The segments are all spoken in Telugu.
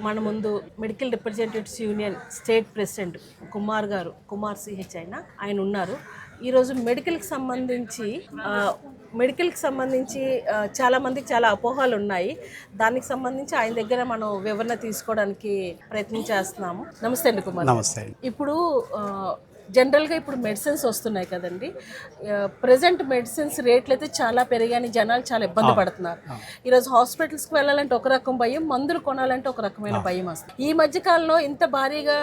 మన ముందు medical representatives union state president Kumar గారు కుమార్ సిహెచ్ ఆయన ఆయన ఉన్నారు. ఈరోజు మెడికల్కి సంబంధించి మెడికల్కి సంబంధించి ఆ, చాలా అపోహలు ఉన్నాయి. దానికి సంబంధించి ఆయన దగ్గర మనం వివరణ తీసుకోవడానికి ప్రయత్నం చేస్తున్నాము. నమస్తే అండి కుమార్. నమస్తే ఇప్పుడు జనరల్గా ఇప్పుడు మెడిసిన్స్ వస్తున్నాయి కదండి. ప్రజెంట్ మెడిసిన్స్ రేట్లు అయితే చాలా పెరిగాయని జనాలు చాలా ఇబ్బంది పడుతున్నారు. ఈరోజు హాస్పిటల్స్కి వెళ్ళాలంటే ఒక రకం భయం మందులు కొనాలంటే ఒక రకమైన భయం వస్తుంది ఈ మధ్య కాలంలో ఇంత భారీగా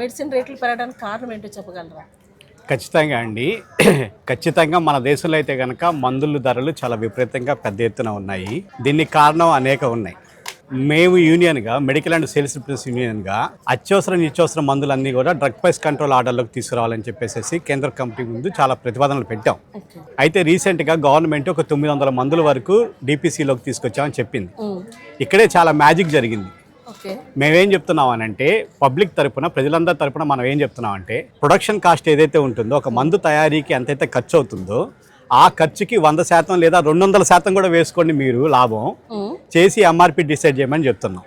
మెడిసిన్ రేట్లు పెరగడానికి కారణం ఏంటో చెప్పగలరా? ఖచ్చితంగా అండి. ఖచ్చితంగా మన దేశంలో అయితే కనుక మందుల ధరలు చాలా విపరీతంగా పెద్ద ఎత్తున ఉన్నాయి. దీనికి కారణం అనేక ఉన్నాయి. మేము యూనియన్గా మెడికల్ అండ్ సేల్స్ రిప్రజెంటేటివ్స్ యూనియన్గా అత్యవసర నిత్యవసర మందులన్నీ కూడా డ్రగ్ ప్రైస్ కంట్రోల్ ఆర్డర్లోకి తీసుకురావాలని చెప్పేసి కేంద్ర కమిటీ ముందు చాలా ప్రతిపాదనలు పెట్టాం. అయితే రీసెంట్గా గవర్నమెంట్ ఒక తొమ్మిది వందల మందుల వరకు డిపిసిలోకి తీసుకొచ్చామని చెప్పింది. ఇక్కడే చాలా మ్యాజిక్ జరిగింది. మేమేం చెప్తున్నాం అంటే పబ్లిక్ తరపున ప్రజలందరి తరపున మనం ఏం చెప్తున్నాం అంటే ప్రొడక్షన్ కాస్ట్ ఏదైతే ఉంటుందో ఒక మందు తయారీకి ఎంతైతే ఖర్చు అవుతుందో ఆ ఖర్చుకి వంద శాతం లేదా రెండు వందల శాతం కూడా వేసుకోండి మీరు లాభం. చేసి ఎంఆర్పి డిసైడ్ చేయమని చెప్తున్నాం.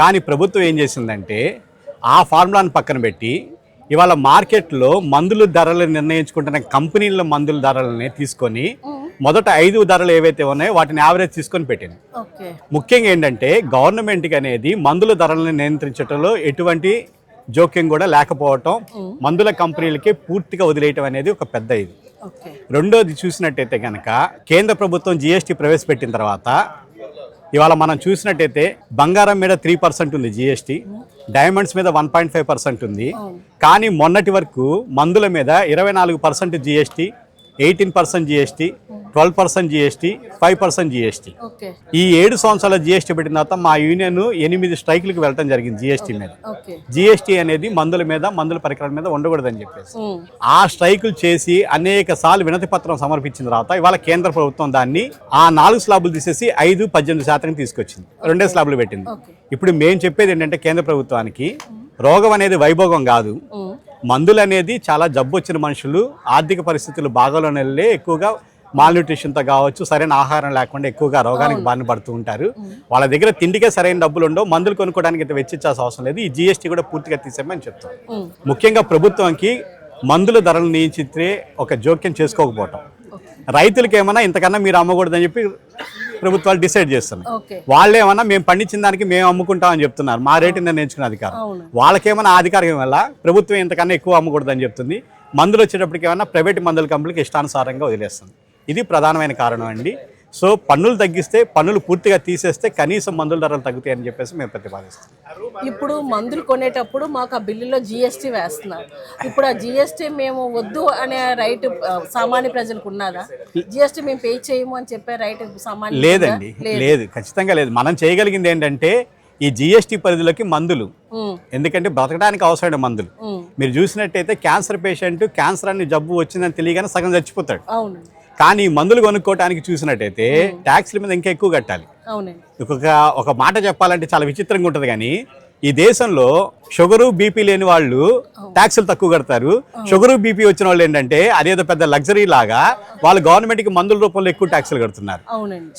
కానీ ప్రభుత్వం ఏం చేసిందంటే ఆ ఫార్ములాను పక్కన పెట్టి ఇవాళ మార్కెట్లో మందుల ధరలు నిర్ణయించుకుంటున్న కంపెనీల మందుల ధరలని తీసుకొని మొదట ఐదు ధరలు ఏవైతే ఉన్నాయో వాటిని యావరేజ్ తీసుకొని పెట్టింది. ముఖ్యంగా ఏంటంటే గవర్నమెంట్కి అనేది మందుల ధరలను నియంత్రించడంలో ఎటువంటి జోక్యం కూడా లేకపోవటం మందుల కంపెనీలకి పూర్తిగా వదిలేయటం అనేది ఒక పెద్ద ఇది. రెండోది చూసినట్టయితే కనుక కేంద్ర ప్రభుత్వం జిఎస్టీ ప్రవేశపెట్టిన తర్వాత ఇవాళ మనం చూసినట్టయితే బంగారం మీద త్రీ పర్సెంట్ ఉంది జిఎస్టీ డైమండ్స్ మీద వన్ పాయింట్ ఫైవ్ పర్సెంట్ ఉంది. కానీ మొన్నటి వరకు మందుల మీద ఇరవై నాలుగు percent GST eighteen percent GST twelve percent GST five percent GST ఈ ఏడు సంవత్సరాల జిఎస్టీ పెట్టిన తర్వాత మా యూనియన్ ఎనిమిది స్ట్రైక్లకు వెళ్ళడం జరిగింది జిఎస్టీ మీద. జిఎస్టీ అనేది మందుల మీద మందుల పరికరాల మీద ఉండకూడదని చెప్పేసి. ఆ స్ట్రైకులు చేసి అనేక సార్లు వినతి పత్రం సమర్పించిన తర్వాత ఇవాళ కేంద్ర ప్రభుత్వం దాన్ని ఆ నాలుగు స్లాబులు తీసేసి ఐదు పద్దెనిమిది శాతం తీసుకొచ్చింది. రెండే స్లాబులు పెట్టింది. ఇప్పుడు మేము చెప్పేది ఏంటంటే కేంద్ర ప్రభుత్వానికి రోగం అనేది వైభోగం కాదు. మందులు అనేది చాలా జబ్బు వచ్చిన మనుషులు ఆర్థిక పరిస్థితులు బాగోలోనే ఎక్కువగా మాల్న్యూట్రిషన్తో కావచ్చు సరైన ఆహారం లేకుండా ఎక్కువగా రోగానికి బారిన పడుతూ ఉంటారు. వాళ్ళ దగ్గర తిండికే సరైన డబ్బులు ఉండవు మందులు కొనుక్కోవడానికి అయితే వెచ్చించాల్సిన అవసరం లేదు. ఈ జీఎస్టీ కూడా పూర్తిగా తీసేమని చెప్తాం. ముఖ్యంగా ప్రభుత్వంకి మందుల ధరలు నియంత్రితే ఒక జోక్యం చేసుకోకపోవటం. రైతులకి ఏమన్నా ఇంతకన్నా మీరు అమ్మకూడదని చెప్పి ప్రభుత్వాలు డిసైడ్ చేస్తున్నాయి. వాళ్ళు ఏమన్నా మేము పండించిన దానికి మేము అమ్ముకుంటామని చెప్తున్నారు. మా రేటు నిర్ణయించుకున్న అధికారం. వాళ్ళకేమన్నా అధికారం వల్ల ప్రభుత్వం ఇంతకన్నా ఎక్కువ అమ్మకూడదని చెప్తుంది. మందులు వచ్చేటప్పటికి ఏమన్నా ప్రైవేట్ మందుల కంపెనీకి ఇష్టానుసారంగా వదిలేస్తుంది. ఇది ప్రధానమైన కారణం అండి. సో పన్నులు తగ్గిస్తే పన్నులు పూర్తిగా తీసేస్తే కనీసం మందుల ధరలు తగ్గుతాయని చెప్పేసి మేము ప్రతిపాదిస్తాం ఇప్పుడు మందులు కొనేటప్పుడు మాకు ఆ బిల్లులో జిఎస్టీ వేస్తున్నారు. ఇప్పుడు ఆ జిఎస్టీ మేము వద్దు అనే రైట్ సామాన్య ప్రజలకు ఉన్నదా? జిఎస్టీ మేము పే చేయము అని చెప్పే రైట్ సామాన్య లేదండి లేదు. ఖచ్చితంగా లేదు. మనం చేయగలిగింది ఏంటంటే ఈ జిఎస్టీ పరిధిలోకి మందులు. ఎందుకంటే బ్రతకడానికి అవసరమైన మందులు. మీరు చూసినట్టయితే క్యాన్సర్ పేషెంట్ క్యాన్సర్ అని జబ్బు వచ్చిందని తెలియగానే సగం చచ్చిపోతాడు. అవును కానీ మందులు కొనుక్కోవడానికి చూసినట్టయితే ట్యాక్స్ల మీద ఇంకా ఎక్కువ కట్టాలి. ఒక ఒక మాట చెప్పాలంటే చాలా విచిత్రంగా ఉంటుంది కానీ ఈ దేశంలో షుగరు బీపీ లేని వాళ్ళు ట్యాక్సులు తక్కువ కడతారు. షుగరు బీపీ వచ్చిన వాళ్ళు ఏంటంటే అదేదో పెద్ద లగ్జరీ లాగా వాళ్ళు గవర్నమెంట్కి మందుల రూపంలో ఎక్కువ ట్యాక్సులు కడుతున్నారు.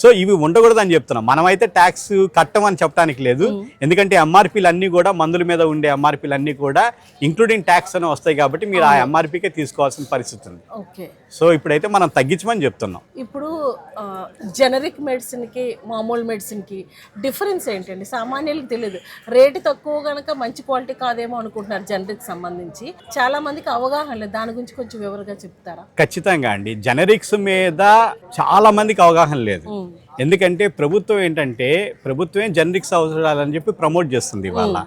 సో ఇవి ఉండకూడదు అని చెప్తున్నాం. మనమైతే ట్యాక్స్ కట్టమని చెప్పడానికి లేదు. ఎందుకంటే ఎంఆర్పీలు అన్నీ కూడా మందుల మీద ఉండే ఎంఆర్పీలు అన్నీ కూడా ఇంక్లూడింగ్ ట్యాక్స్ అని వస్తాయి కాబట్టి మీరు ఆ ఎంఆర్పీకే తీసుకోవాల్సిన పరిస్థితి ఉంది. సో ఇప్పుడైతే మనం తగ్గించమని చెప్తున్నాం. ఇప్పుడు జనరిక్ మెడిసిన్కి మామూలు మెడిసిన్కి డిఫరెన్స్ ఏంటండి? సామాన్యులకు తెలియదు రేటు తక్కువ కనుక మంచి క్వాలిటీ కాదేమో అనుకుంటున్నారు జనరిక్ సంబంధించి. చాలా మందికి అవగాహన లేదు. దాని గురించి కొంచెం వివరంగా చెప్తారా? ఖచ్చితంగా అండి. జనరిక్స్ మీద చాలా మందికి అవగాహన లేదు. ఎందుకంటే ప్రభుత్వం ఏంటంటే ప్రభుత్వమే జనరిక్స్ అవసరాలని చెప్పి ప్రమోట్ చేస్తుంది ఇవాళ.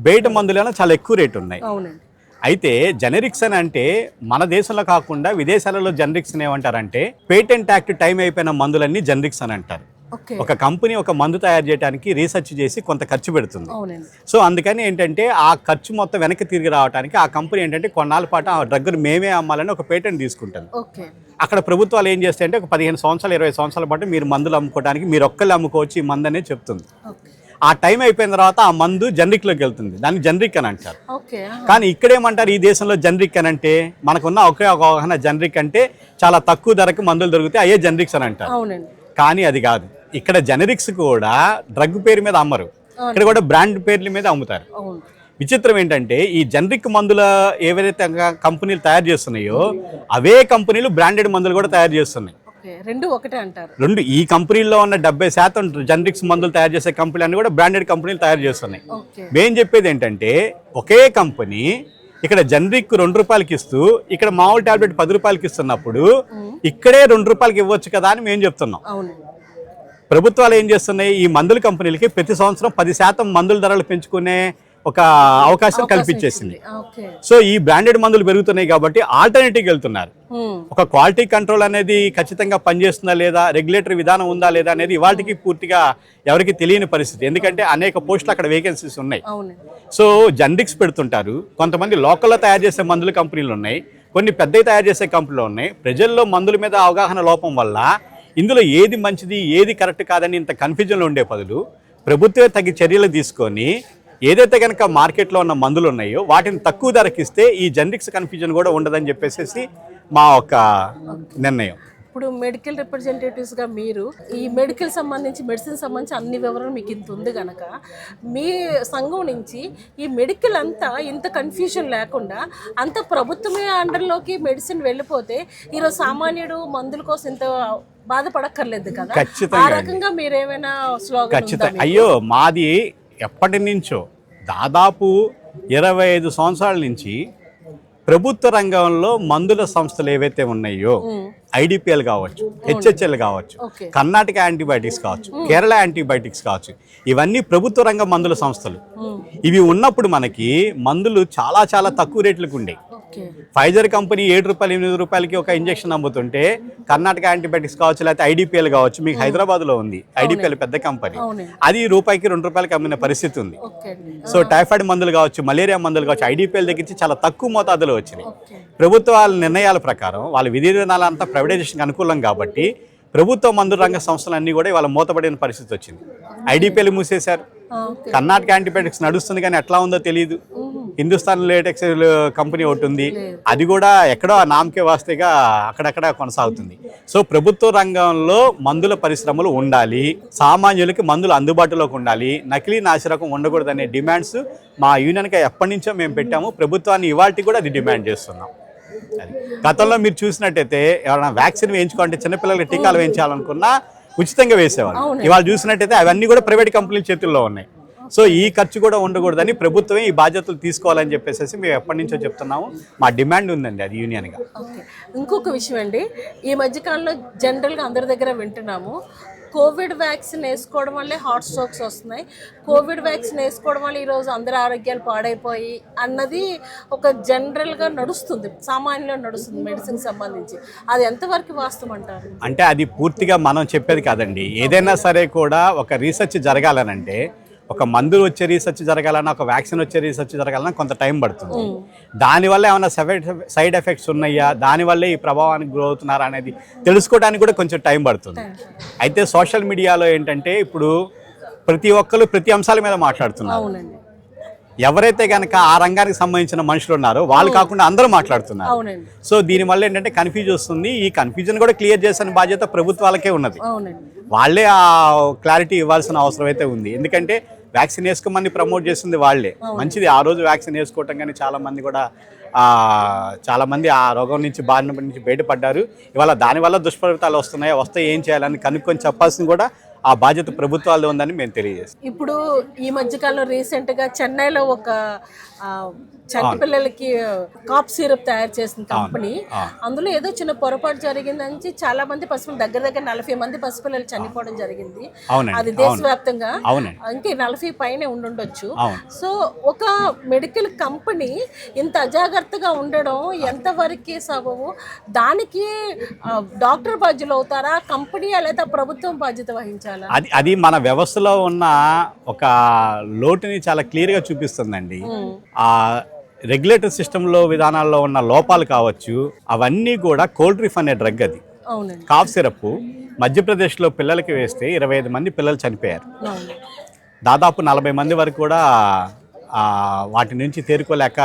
బయట మందులైనా చాలా ఎక్కువ రేటు ఉన్నాయి. అవునండి. అయితే జనరిక్స్ అని అంటే మన దేశంలో కాకుండా విదేశాలలో జనరిక్స్ ఏమంటారంటే పేటెంట్ యాక్ట్ టైం అయిపోయిన మందులన్నీ జనరిక్స్ అని అంటారు. ఒక కంపెనీ ఒక మందు తయారు చేయడానికి రీసెర్చ్ చేసి కొంత ఖర్చు పెడుతుంది. సో అందుకని ఏంటంటే ఆ ఖర్చు మొత్తం వెనక్కి తిరిగి రావడానికి ఆ కంపెనీ ఏంటంటే కొన్నాళ్ళ పాటు ఆ డ్రగ్ను మేమే అమ్మాలని ఒక పేటెంట్ తీసుకుంటుంది. అక్కడ ప్రభుత్వాలు ఏం చేస్తాయంటే ఒక పదిహేను సంవత్సరాలు ఇరవై సంవత్సరాల పాటు మీరు మందులు అమ్ముకోవడానికి మీరు ఒక్కళ్ళు అమ్ముకోవచ్చు ఈ మందు అనేది చెప్తుంది. ఆ టైం అయిపోయిన తర్వాత ఆ మందు జనరిక్లోకి వెళ్తుంది. దాన్ని జనరిక్ అని అంటారు. కానీ ఇక్కడ ఏమంటారు ఈ దేశంలో జనరిక్ అని అంటే మనకున్న ఒకే ఒక అవగాహన జనరిక్ అంటే చాలా తక్కువ ధరకు మందులు దొరుకుతాయి అయ్యే జనరిక్స్ అని అంటారు. కానీ అది కాదు. ఇక్కడ జనరిక్స్ కూడా డ్రగ్ పేరు మీద అమ్మరు. ఇక్కడ కూడా బ్రాండ్ పేర్ల మీద అమ్ముతారు. విచిత్రం ఏంటంటే ఈ జనరిక్ మందుల ఏవైతే కంపెనీలు తయారు చేస్తున్నాయో అవే కంపెనీలు బ్రాండెడ్ మందులు కూడా తయారు చేస్తున్నాయి. రెండు ఒకటే అంటారు. రెండు ఈ కంపెనీల్లో ఉన్న డెబ్బై శాతం జనరిక్స్ మందులు తయారు చేసే కంపెనీలు అన్ని కూడా బ్రాండెడ్ కంపెనీలు తయారు చేస్తున్నాయి. ఓకే. మేం చెప్పేది ఏంటంటే ఒకే కంపెనీ ఇక్కడ జనరిక్ రెండు రూపాయలకి ఇస్తూ ఇక్కడ మామూలు టాబ్లెట్ పది రూపాయలకి ఇస్తున్నప్పుడు ఇక్కడే రెండు రూపాయలకి ఇవ్వచ్చు కదా అని మేము చెప్తున్నాం. ప్రభుత్వాలు ఏం చేస్తున్నాయి? ఈ మందుల కంపెనీలకి ప్రతి సంవత్సరం పది శాతం మందుల ధరలు పెంచుకునే ఒక అవకాశం కల్పించేసింది. సో ఈ బ్రాండెడ్ మందులు పెరుగుతున్నాయి కాబట్టి ఆల్టర్నేటివ్కి వెళ్తున్నారు. ఒక క్వాలిటీ కంట్రోల్ అనేది ఖచ్చితంగా పనిచేస్తుందా లేదా? రెగ్యులేటరీ విధానం ఉందా లేదా అనేది ఇవాటికి పూర్తిగా ఎవరికి తెలియని పరిస్థితి. ఎందుకంటే అనేక పోస్టులు అక్కడ వేకెన్సీస్ ఉన్నాయి. సో జనరిక్స్ పెడుతుంటారు. కొంతమంది లోకల్లో తయారు చేసే మందుల కంపెనీలు ఉన్నాయి. కొన్ని పెద్దవి తయారు చేసే కంపెనీలు ఉన్నాయి. ప్రజల్లో మందుల మీద అవగాహన లోపం వల్ల ఇందులో ఏది మంచిది ఏది కరెక్ట్ కాదని ఇంత కన్ఫ్యూజన్లో ఉండే బదులు ప్రభుత్వమే తగి చర్యలు తీసుకొని ఏదైతే కనుక మార్కెట్లో ఉన్న మందులు ఉన్నాయో వాటిని తక్కువ ధరకి ఇస్తే ఈ జనరిక్స్ కన్ఫ్యూజన్ కూడా ఉండదని చెప్పేసి మా ఒక నిర్ణయం. ఇప్పుడు మెడికల్ రిప్రజెంటేటివ్స్గా మీరు ఈ మెడికల్ సంబంధించి మెడిసిన్ సంబంధించి అన్ని వివరాలు మీకు ఇంత ఉంది కనుక మీ సంఘం నుంచి ఈ మెడికల్ అంతా ఇంత కన్ఫ్యూజన్ లేకుండా అంత ప్రభుత్వమే అండర్లోకి మెడిసిన్ వెళ్ళిపోతే ఈరోజు సామాన్యుడు మందుల కోసం ఇంత బాధపడక్కర్లేదు కదా? ఆ ఖచ్చితంగా రకంగా మీరేమైనా స్లోగన్ ఖచ్చితంగా. అయ్యో మాది ఎప్పటి నుంచో దాదాపు ఇరవై ఐదు సంవత్సరాల నుంచి ప్రభుత్వ రంగంలో మందుల సంస్థలు ఏవైతే ఉన్నాయో ఐడిపిఎల్ కావచ్చు హెచ్హెచ్ఎల్ కావచ్చు కర్ణాటక యాంటీబయాటిక్స్ కావచ్చు కేరళ యాంటీబయాటిక్స్ కావచ్చు ఇవన్నీ ప్రభుత్వ రంగ మందుల సంస్థలు. ఇవి ఉన్నప్పుడు మనకి మందులు చాలా చాలా తక్కువ రేట్లకు ఉండేవి. ఫైజర్ కంపెనీ ఏడు రూపాయలు ఎనిమిది రూపాయలకి ఒక ఇంజెక్షన్ అమ్ముతుంటే కర్ణాటక యాంటీబయాటిక్స్ కావచ్చు లేకపోతే ఐడిపిఎల్ కావచ్చు మీకు హైదరాబాద్లో ఉంది. ఐడిపిఎల్ పెద్ద కంపెనీ. అది రూపాయికి రెండు రూపాయలకి అమ్మిన పరిస్థితి ఉంది. సో టైఫాయిడ్ మందులు కావచ్చు మలేరియా మందులు కావచ్చు ఐడిపిఎల్ దగ్గర చాలా తక్కువ మోతాదులో వచ్చినాయి. ప్రభుత్వాల నిర్ణయాల ప్రకారం వాళ్ళ విధి విధానాలంతా ప్రైవేటైజేషన్కి అనుకూలం కాబట్టి ప్రభుత్వ మందుల రంగ సంస్థలన్నీ కూడా ఇవాళ మూతపడిన పరిస్థితి వచ్చింది. ఐడిపిఎల్ మూసేశారు. కర్ణాటక యాంటీబయాటిక్స్ నడుస్తుంది కానీ ఎట్లా ఉందో తెలియదు హిందుస్థాన్ లేటెక్స్ కంపెనీ ఒకటి ఉంది. అది కూడా ఎక్కడో నామకే వాస్తేగా అక్కడక్కడ కొనసాగుతుంది. సో ప్రభుత్వ రంగంలో మందుల పరిశ్రమలు ఉండాలి. సామాన్యులకి మందులు అందుబాటులోకి ఉండాలి. నకిలీ నాసిరకం ఉండకూడదనే డిమాండ్స్ మా యూనియన్కి ఎప్పటి నుంచో మేము పెట్టాము. ప్రభుత్వాన్ని ఇవాళకి కూడా అది డిమాండ్ చేస్తున్నాం. గతంలో మీరు చూసినట్టయితే ఎవరైనా వ్యాక్సిన్ వేయించుకోవాలంటే చిన్నపిల్లలకి టీకాలు వేయించాలనుకున్నా ఉచితంగా వేసేవాళ్ళు. ఇవాళ చూసినట్టయితే అవన్నీ కూడా ప్రైవేట్ కంపెనీల చేతుల్లో ఉన్నాయి. సో ఈ ఖర్చు కూడా ఉండకూడదని ప్రభుత్వమే ఈ బాధ్యతలు తీసుకోవాలని చెప్పేసి మేము ఎప్పటి నుంచో చెప్తున్నాము. మా డిమాండ్ ఉందండి అది యూనియన్గా. ఇంకొక విషయం అండి. ఈ మధ్యకాలంలో జనరల్గా అందరి దగ్గర వింటున్నాము. కోవిడ్ వ్యాక్సిన్ వేసుకోవడం వల్లే హార్ట్ స్ట్రోక్స్ వస్తున్నాయి. కోవిడ్ వ్యాక్సిన్ వేసుకోవడం వల్ల ఈరోజు అందరి ఆరోగ్యాలు పాడైపోయి అన్నది ఒక జనరల్గా నడుస్తుంది సామాన్యంలో నడుస్తుంది మెడిసిన్ సంబంధించి. అది ఎంతవరకు వాస్తవం అంటారు? అంటే అది పూర్తిగా మనం చెప్పేది కాదండి. ఏదైనా సరే కూడా ఒక రీసెర్చ్ జరగాలనంటే ఒక మందులు వచ్చే రీసెర్చ్ జరగాలన్నా ఒక వ్యాక్సిన్ వచ్చే రీసెర్చ్ జరగాలన్నా కొంత టైం పడుతుంది. దానివల్ల ఏమైనా సైడ్ ఎఫెక్ట్స్ ఉన్నాయా? దానివల్లే ఈ ప్రభావానికి గురవుతున్నారా అనేది తెలుసుకోవడానికి కూడా కొంచెం టైం పడుతుంది. అయితే సోషల్ మీడియాలో ఏంటంటే ఇప్పుడు ప్రతి ఒక్కరు ప్రతి అంశాల మీద మాట్లాడుతున్నారు. ఎవరైతే కనుక ఆ రంగానికి సంబంధించిన మనుషులు ఉన్నారో వాళ్ళు కాకుండా అందరూ మాట్లాడుతున్నారు. సో దీనివల్ల ఏంటంటే కన్ఫ్యూజ్ వస్తుంది. ఈ కన్ఫ్యూజన్ కూడా క్లియర్ చేసిన బాధ్యత ప్రభుత్వాలకే ఉన్నది. వాళ్ళే ఆ క్లారిటీ ఇవ్వాల్సిన అవసరం అయితే ఉంది. ఎందుకంటే వ్యాక్సిన్ వేసుకోమని ప్రమోట్ చేస్తుంది వాళ్ళే. మంచిది ఆ రోజు వ్యాక్సిన్ వేసుకోవటం కానీ చాలా మంది కూడా ఆ, చాలా మంది ఆ రోగం నుంచి బారిన నుంచి బయటపడ్డారు. ఇవాళ దానివల్ల దుష్ఫలితాలు వస్తున్నాయి వస్తే ఏం చేయాలని కనుక్కొని చెప్పాల్సింది కూడా ఆ బాధ్యత ప్రభుత్వాలది ఉందని మేము తెలియజేస్తాం. ఇప్పుడు ఈ మధ్యకాలంలో రీసెంట్గా చెన్నైలో ఒక పిల్లలకి కాప్ సిరప్ తయారు చేసిన కంపెనీ. అందులో ఏదో చిన్న పొరపాటు జరిగిందని చాలా మంది పసిపిల్లలు దగ్గర దగ్గర నలభై మంది పసిపిల్లలు చనిపోవడం జరిగింది. అది దేశవ్యాప్తంగా. ఇంకే నలభై పైనే ఉండుండొచ్చు. సో ఒక మెడికల్ కంపెనీ ఇంత అజాగ్రత్తగా ఉండడం ఎంతవరకు సబబు? దానికి డాక్టర్ బాధ్యులు అవుతారా? కంపెనీ లేదా ప్రభుత్వం బాధ్యత వహించాలా? అది అది మన వ్యవస్థలో ఉన్న ఒక లోటుని చాలా క్లియర్గా చూపిస్తుందండి. ఆ రెగ్యులేటర్ సిస్టంలో విధానాల్లో ఉన్న లోపాలు కావచ్చు అవన్నీ కూడా కోల్డ్ రిఫ్ అనే డ్రగ్ అది. కాఫ్ సిరప్ మధ్యప్రదేశ్లో పిల్లలకి వేస్తే ఇరవై ఐదు మంది పిల్లలు చనిపోయారు. దాదాపు నలభై మంది వరకు కూడా ఆ, వాటి నుంచి తేరుకోలేక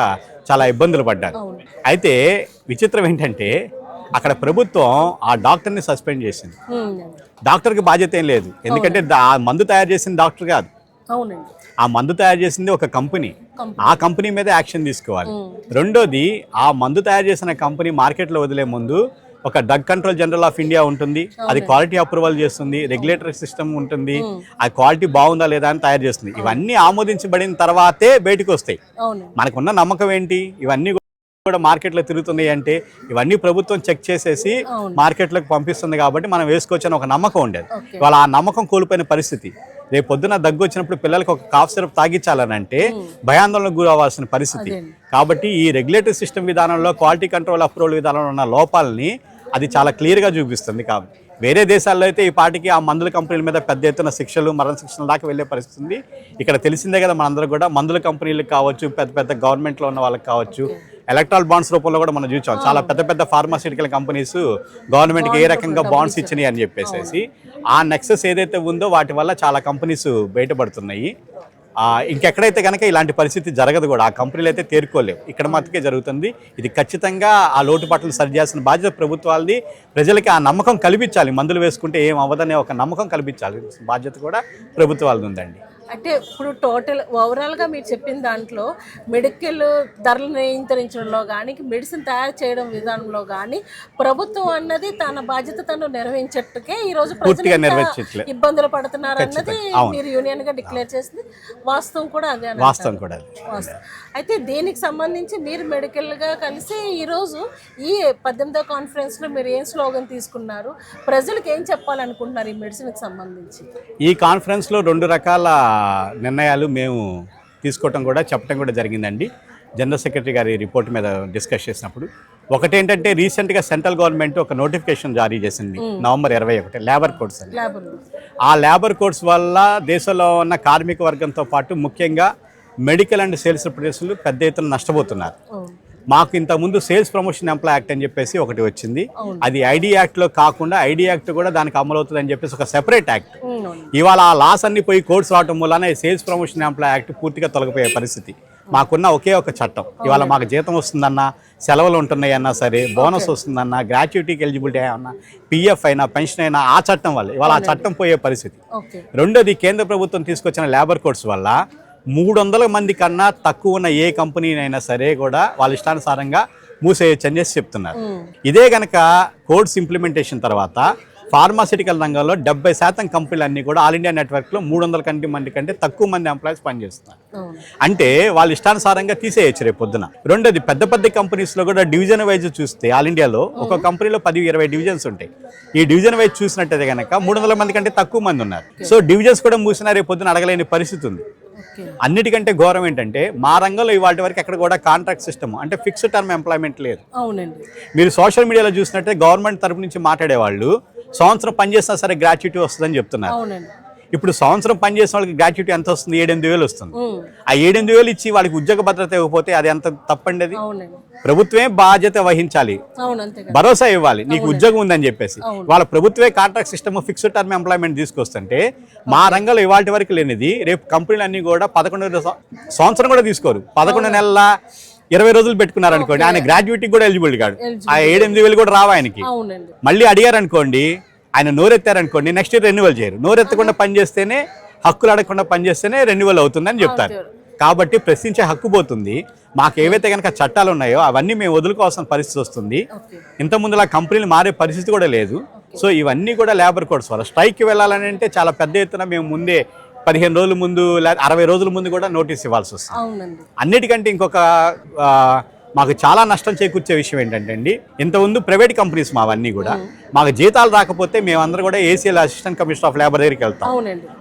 చాలా ఇబ్బందులు పడ్డారు. అయితే విచిత్రం ఏంటంటే అక్కడ ప్రభుత్వం ఆ డాక్టర్ని సస్పెండ్ చేసింది. డాక్టర్కి బాధ్యత ఏం లేదు. ఎందుకంటే ఆ మందు తయారు చేసిన డాక్టర్ కాదు. ఆ మందు తయారు చేసింది ఒక కంపెనీ. ఆ కంపెనీ మీద యాక్షన్ తీసుకోవాలి. రెండోది ఆ మందు తయారు చేసిన కంపెనీ మార్కెట్లో వదిలే ముందు ఒక drug control general of India ఉంటుంది. అది క్వాలిటీ అప్రూవల్ చేస్తుంది. రెగ్యులేటరీ సిస్టమ్ ఉంటుంది. ఆ క్వాలిటీ బాగుందా లేదా అని తయారు చేస్తుంది. ఇవన్నీ ఆమోదించబడిన తర్వాతే బయటకు వస్తాయి. మనకున్న నమ్మకం ఏంటి? ఇవన్నీ కూడా మార్కెట్లో తిరుగుతున్నాయి అంటే ఇవన్నీ ప్రభుత్వం చెక్ చేసేసి. మార్కెట్లోకి పంపిస్తుంది కాబట్టి మనం వేసుకోవచ్చని ఒక నమ్మకం ఉండేది. ఇవాళ ఆ నమ్మకం కోల్పోయిన పరిస్థితి. రేపు పొద్దున దగ్గు వచ్చినప్పుడు పిల్లలకి ఒక కాఫ్ సిరప్ తాగించాలని అంటే భయాందోళనకు గురి అవ్వాల్సిన పరిస్థితి. కాబట్టి ఈ రెగ్యులేటరీ సిస్టమ్ విధానంలో క్వాలిటీ కంట్రోల్ అప్రూవల్ విధానంలో ఉన్న లోపాలని అది చాలా క్లియర్గా చూపిస్తుంది కాబట్టి. వేరే దేశాల్లో అయితే ఈ పాటికి ఆ మందుల కంపెనీల మీద పెద్ద ఎత్తున శిక్షలు మరణ శిక్షల దాకా వెళ్ళే పరిస్థితి ఉంది. ఇక్కడ తెలిసిందే కదా మనందరూ కూడా మందుల కంపెనీలకు కావచ్చు పెద్ద పెద్ద గవర్నమెంట్లో ఉన్న వాళ్ళకి కావచ్చు ఎలక్ట్రాల్ బాండ్స్ రూపంలో కూడా మనం చూసాం చాలా పెద్ద పెద్ద ఫార్మాసిటికల్ కంపెనీస్ గవర్నమెంట్కి ఏ రకంగా బాండ్స్ ఇచ్చినాయి అని చెప్పేసి ఆ నెక్సెస్ ఏదైతే ఉందో వాటి వల్ల చాలా కంపెనీస్ బయటపడుతున్నాయి. ఇంకెక్కడైతే కనుక ఇలాంటి పరిస్థితి జరగదు కూడా ఆ కంపెనీలు అయితే తేరుకోలేవు. ఇక్కడ మాత్రమే జరుగుతుంది. ఇది ఖచ్చితంగా ఆ లోటుపాట్లు సరిచేయాల్సిన బాధ్యత ప్రభుత్వాలది. ప్రజలకి ఆ నమ్మకం కల్పించాలి. మందులు వేసుకుంటే ఏం అవ్వదనే ఒక నమ్మకం కల్పించాలి బాధ్యత కూడా ప్రభుత్వాలది ఉందండి. అంటే ఇప్పుడు టోటల్ ఓవరాల్గా మీరు చెప్పిన దాంట్లో మెడికల్ ధరలు నియంత్రించడంలో కానీ మెడిసిన్ తయారు చేయడం విధానంలో కానీ ప్రభుత్వం అన్నది తన బాధ్యత తను నెరవేర్చట్టుకే ఈ రోజు ప్రజలు. ఇబ్బందులు పడుతున్నారు అన్నది. మీరు యూనియన్గా డిక్లేర్ చేసింది వాస్తవం కూడా అదే వాస్తవం కూడా. అయితే దీనికి సంబంధించి మీరు మెడికల్గా కలిసి ఈ రోజు ఈ పద్దెనిమిదో కాన్ఫరెన్స్లో మీరు ఏం స్లోగన్ తీసుకున్నారు ప్రజలకు ఏం చెప్పాలనుకుంటున్నారు ఈ మెడిసిన్కి సంబంధించి ఈ కాన్ఫరెన్స్లో రెండు రకాల నిర్ణయాలు మేము తీసుకోవటం కూడా చెప్పడం కూడా జరిగిందండి. జనరల్ సెక్రటరీ గారి రిపోర్ట్ మీద డిస్కస్ చేసినప్పుడు. ఒకటేంటంటే రీసెంట్గా సెంట్రల్ గవర్నమెంట్ ఒక నోటిఫికేషన్ జారీ చేసింది. నవంబర్ ఇరవై ఒకటి లేబర్ కోడ్స్ అని. ఆ లేబర్ కోడ్స్ వల్ల దేశంలో ఉన్న కార్మిక వర్గంతో పాటు ముఖ్యంగా మెడికల్ అండ్ సేల్స్ రిప్రజెంటేటివ్లు పెద్ద ఎత్తున నష్టపోతున్నారు. మాకు ఇంతకుముందు సేల్స్ ప్రమోషన్ ఎంప్లాయ్ యాక్ట్ అని చెప్పేసి ఒకటి వచ్చింది. అది ఐడి యాక్ట్లో కాకుండా ఐడి యాక్ట్ కూడా దానికి అమలవుతుంది అని చెప్పేసి ఒక సెపరేట్ యాక్ట్. ఇవాళ ఆ లాస్ అన్ని పోయి కోర్ట్స్ రావటం వలన ఈ సేల్స్ ప్రమోషన్ ఎంప్లాయ్ యాక్ట్ పూర్తిగా తొలగిపోయే పరిస్థితి. మాకున్న ఒకే ఒక చట్టం. ఇవాళ మాకు జీతం వస్తుందన్నా సెలవులు ఉంటున్నాయన్నా సరే బోనస్ వస్తుందన్నా గ్రాట్యుటీకి ఎలిజిబిలిటీ అన్నా పిఎఫ్ అయినా పెన్షన్ అయినా ఆ చట్టం వల్ల ఇవాళ ఆ చట్టం పోయే పరిస్థితి. రెండోది కేంద్ర ప్రభుత్వం తీసుకొచ్చిన లేబర్ కోడ్స్ వల్ల మూడు వందల మంది కన్నా తక్కువ ఉన్న ఏ కంపెనీనైనా సరే కూడా వాళ్ళ ఇష్టానుసారంగా మూసేయచ్చు అని చేసి చెప్తున్నారు ఇదే గనక కోడ్స్ ఇంప్లిమెంటేషన్ తర్వాత ఫార్మాసిటికల్ రంగంలో డెబ్బై శాతం కంపెనీలు అన్నీ కూడా ఆల్ ఇండియా నెట్వర్క్లో మూడు వందల కంటే మంది కంటే తక్కువ మంది ఎంప్లాయీస్ పనిచేస్తున్నారు. అంటే వాళ్ళ ఇష్టానుసారంగా తీసేయచ్చు రేపు పొద్దున. రెండోది పెద్ద పెద్ద కంపెనీస్లో కూడా డివిజన్ వైజ్ చూస్తే ఆల్ ఇండియాలో ఒక కంపెనీలో పది ఇరవై డివిజన్స్ ఉంటాయి. ఈ డివిజన్ వైజ్ చూసినట్టయితే కనుక మూడు వందల మంది కంటే తక్కువ మంది ఉన్నారు. సో డివిజన్స్ కూడా మూసినా రేపు పొద్దున అడగలేని పరిస్థితి ఉంది. అన్నిటికంటే ఘోరం ఏంటంటే మా రంగంలో ఇవాటి వరకు ఎక్కడ కూడా కాంట్రాక్ట్ సిస్టమ్ అంటే ఫిక్స్డ్ టర్మ్ ఎంప్లాయ్మెంట్ లేదు. అవునండి. మీరు సోషల్ మీడియాలో చూసినట్టే గవర్నమెంట్ తరపు నుంచి మాట్లాడేవాళ్ళు సంవత్సరం పనిచేసినా సరే గ్రాట్యుటీ వస్తుందని చెప్తున్నారు. ఇప్పుడు సంవత్సరం పనిచేసిన వాళ్ళకి గ్రాట్యుటీ ఎంత వస్తుంది? ఏడెనిమిది వేలు వస్తుంది. ఆ ఏడెనిమిది వేలు ఇచ్చి వాళ్ళకి ఉద్యోగ భద్రత ఇవ్వకపోతే అది ఎంత తప్పండి అది? ప్రభుత్వమే బాధ్యత వహించాలి. భరోసా ఇవ్వాలి. నీకు ఉద్యోగం ఉందని చెప్పేసి. వాళ్ళ ప్రభుత్వమే contract system fixed term employment తీసుకొస్తుంటే మా రంగంలో ఇవాటి వరకు లేనిది. రేపు కంపెనీలు అన్ని కూడా పదకొండు సంవత్సరం కూడా తీసుకోరు. పదకొండు నెలల ఇరవై రోజులు పెట్టుకున్నారు అనుకోండి. ఆయన గ్రాడ్యుయేట్కి కూడా ఎలిజిబుల్ కాడు. ఆ ఏడెనిమిది వేలు కూడా రావా ఆయనకి. మళ్ళీ అడిగారు అనుకోండి ఆయన నోరెత్తారనుకోండి నెక్స్ట్ ఇయర్ రెన్యువల్ చేయరు. నోరెత్తకుండా పని చేస్తేనే హక్కులు అడగకుండా పని చేస్తేనే రెన్యువల్ అవుతుందని చెప్తారు. కాబట్టి ప్రశ్నించే హక్కు పోతుంది. మాకు ఏవైతే కనుక చట్టాలు ఉన్నాయో అవన్నీ మేము వదులుకోవాల్సిన పరిస్థితి వస్తుంది. ఇంత ముందులా కంపెనీలు మారే పరిస్థితి కూడా లేదు. సో ఇవన్నీ కూడా లేబర్ కోడ్స్ వల్ల స్ట్రైక్కి వెళ్ళాలని అంటే చాలా పెద్ద ఎత్తున మేము ముందే పదిహేను రోజుల ముందు లేదా అరవై రోజుల ముందు కూడా నోటీస్ ఇవ్వాల్సి వస్తుంది. అన్నిటికంటే ఇంకొక మాకు చాలా నష్టం చేకూర్చే విషయం ఏంటంటే అండి ఇంతకుముందు ప్రైవేట్ కంపెనీస్ మావన్నీ కూడా మాకు జీతాలు రాకపోతే మేమందరం కూడా ACL assistant commissioner of labour దగ్గరికి వెళ్తాం.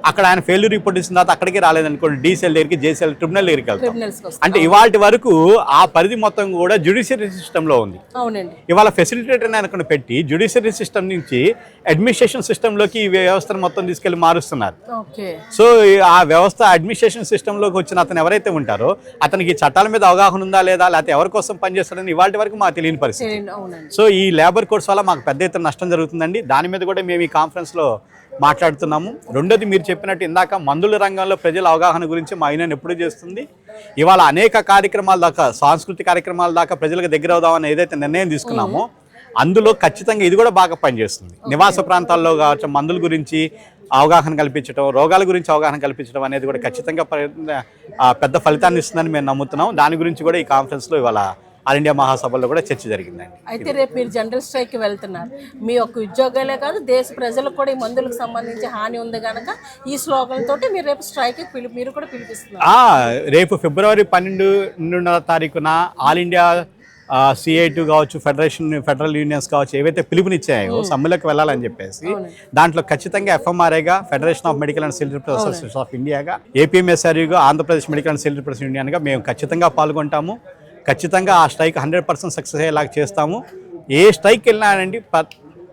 అక్కడ ఆయన ఫెయిల్యూర్ రిపోర్ట్ ఇచ్చిన తర్వాత అక్కడికి రాలేదనుకోండి డీసీఎల్ దగ్గరికి జేసీఎల్ ట్రిబ్యునల్ దగ్గరికి వెళ్తాం. అంటే ఇవాటి వరకు ఆ పరిధి మొత్తం కూడా జ్యుడిషియరీ సిస్టంలో ఉంది. ఇవాళ ఫెసిలిటేటర్ అనుకుని పెట్టి జ్యుడిషియరీ సిస్టమ్ నుంచి అడ్మినిస్ట్రేషన్ సిస్టంలోకి ఈ వ్యవస్థను మొత్తం తీసుకెళ్ళి మారుస్తున్నారు. సో ఆ వ్యవస్థ అడ్మినిస్ట్రేషన్ సిస్టంలోకి వచ్చిన అతను ఎవరైతే ఉంటారో అతనికి చట్టాల మీద అవగాహన ఉందా లేదా లేకపోతే ఎవరి కోసం పనిచేస్తాడని ఇవాటి వరకు మాకు తెలియని పరిస్థితి. సో ఈ లేబర్ కోడ్స్ వల్ల మాకు పెద్ద ఎత్తున నష్టం జరుగుతుందండి. దాని మీద కూడా మేము ఈ కాన్ఫరెన్స్లో మాట్లాడుతున్నాము. రెండోది మీరు చెప్పినట్టు ఇందాక మందుల రంగంలో ప్రజల అవగాహన గురించి మా ఆయన ఎప్పుడు చేస్తుంది. ఇవాళ అనేక కార్యక్రమాల దాకా సాంస్కృతిక కార్యక్రమాల దాకా ప్రజలకు దగ్గర అవుదామని ఏదైతే నిర్ణయం తీసుకున్నామో అందులో ఖచ్చితంగా ఇది కూడా బాగా పనిచేస్తుంది. నివాస ప్రాంతాల్లో కావచ్చు మందుల గురించి అవగాహన కల్పించడం రోగాల గురించి అవగాహన కల్పించడం అనేది కూడా ఖచ్చితంగా పెద్ద ఫలితాన్ని ఇస్తుందని మేము నమ్ముతున్నాం. దాని గురించి కూడా ఈ కాన్ఫరెన్స్లో ఇవాళ ఆల్ ఇండియా మహాసభలో కూడా చర్చ జరిగిందండి. అయితే రేపు మీరు జనరల్ స్ట్రైక్కి వెళ్తున్నారు. మీ యొక్క ఉద్యోగాలే కాదు దేశ ప్రజలకు కూడా ఈ మందులకు సంబంధించి హాని ఉంది కనుక ఈ స్లోగన్ తోటి మీరు రేపు స్ట్రైక్కి పిలు మీరు కూడా పిలిపిస్తున్నారు. రేపు ఫిబ్రవరి పన్నెండు రెండున్నర తారీఖున ఆల్ ఇండియా సిఐ టూ కావచ్చు ఫెడరేషన్ ఫెడరల్ యూనియన్స్ కావచ్చు ఏవైతే పిలుపునిచ్చాయో సమ్మెలోకి వెళ్ళాలని చెప్పేసి దాంట్లో ఖచ్చితంగా ఎఫ్ఎంఆర్ఐగా federation of medical and civil association of ఇండియాగా ఏపీఎంఎస్ఆర్యూగా ఆంధ్రప్రదేశ్ మెడికల్ అండ్ సివిల్ యూనియన్గా మేము ఖచ్చితంగా పాల్గొంటాము. ఖచ్చితంగా ఆ స్ట్రైక్ హండ్రెడ్ పర్సెంట్ సక్సెస్ అయ్యేలాగా చేస్తాము. ఏ స్ట్రైక్ వెళ్ళినానండి ప్ర-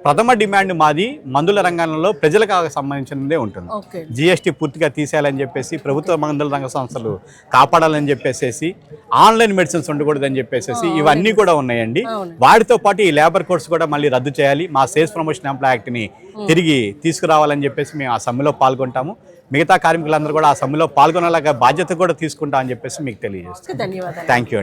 ప్రథమ డిమాండ్ మాది మందుల రంగంలో ప్రజలకు సంబంధించినదే ఉంటుంది. జిఎస్టీ పూర్తిగా తీసేయాలని చెప్పేసి ప్రభుత్వ మందుల రంగ సంస్థలు కాపాడాలని చెప్పేసి ఆన్లైన్ మెడిసిన్స్ ఉండకూడదని చెప్పేసి ఇవన్నీ కూడా ఉన్నాయండి. వాటితో పాటు ఈ లేబర్ కోర్స్ కూడా మళ్ళీ రద్దు చేయాలి. మా సేల్స్ ప్రమోషన్ ఎంప్లాయ్ యాక్ట్ని తిరిగి తీసుకురావాలని చెప్పేసి మేము ఆ సమ్మెలో పాల్గొంటాము. మిగతా కార్మికులందరూ కూడా ఆ సమ్మెలో పాల్గొనేలాగా బాధ్యత కూడా తీసుకుంటామని చెప్పేసి మీకు తెలియజేస్తాం ధన్యవాదాలు. Thank you